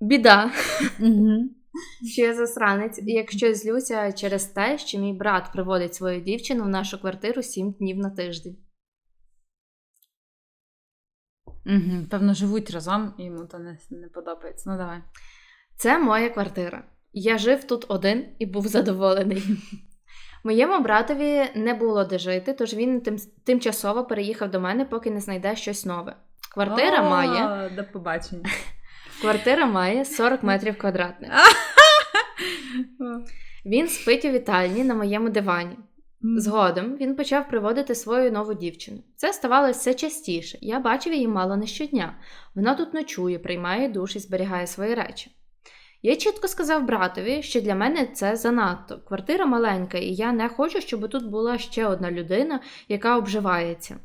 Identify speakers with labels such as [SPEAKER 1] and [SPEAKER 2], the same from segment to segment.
[SPEAKER 1] Біда,
[SPEAKER 2] Угу.
[SPEAKER 1] що я засранець, і якщо злюся через те, що мій брат приводить свою дівчину в нашу квартиру сім днів на тиждень.
[SPEAKER 2] Угу. Певно, живуть разом, і йому то не, не подобається. Ну давай.
[SPEAKER 1] Це моя квартира. Я жив тут один і був задоволений. Моєму братові не було де жити, тож він тим, тимчасово переїхав до мене, поки не знайде щось нове. Квартира
[SPEAKER 2] О,
[SPEAKER 1] має
[SPEAKER 2] До побачення.
[SPEAKER 1] Квартира має 40 метрів квадратних. Він спить у вітальні на моєму дивані. Згодом він почав приводити свою нову дівчину. Це ставалося все частіше. Я бачив її мало не щодня. Вона тут ночує, приймає душ і зберігає свої речі. Я чітко сказав братові, що для мене це занадто. Квартира маленька, і я не хочу, щоб тут була ще одна людина, яка обживається.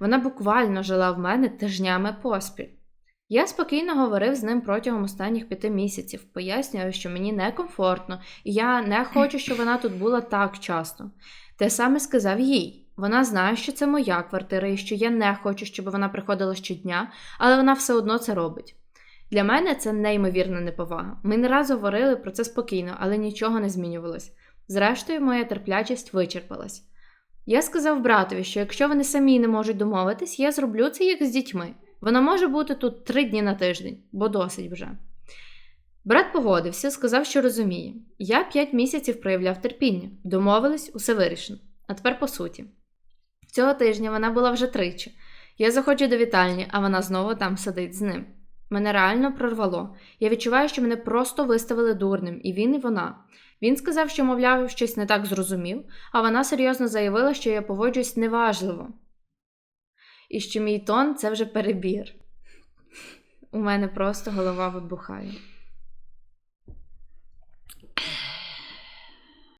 [SPEAKER 1] Вона буквально жила в мене тижнями поспіль. Я спокійно говорив з ним протягом останніх п'яти місяців, пояснюю, що мені некомфортно, і я не хочу, щоб вона тут була так часто. Те саме сказав їй. Вона знає, що це моя квартира і що я не хочу, щоб вона приходила щодня, але вона все одно це робить. Для мене це неймовірна неповага. Ми не раз говорили про це спокійно, але нічого не змінювалось. Зрештою, моя терплячість вичерпалась. Я сказав братові, що якщо вони самі не можуть домовитись, я зроблю це як з дітьми. Вона може бути тут три дні на тиждень, бо досить вже. Брат погодився, сказав, що розуміє. Я п'ять місяців проявляв терпіння, домовились, усе вирішено. А тепер по суті. Цього тижня вона була вже тричі. Я заходжу до вітальні, а вона знову там сидить з ним. Мене реально прорвало. Я відчуваю, що мене просто виставили дурним, і він, і вона. Він сказав, що, мовляв, щось не так зрозумів, а вона серйозно заявила, що я поводжусь неважливо. І що мій тон це вже перебір. У мене просто голова вибухає.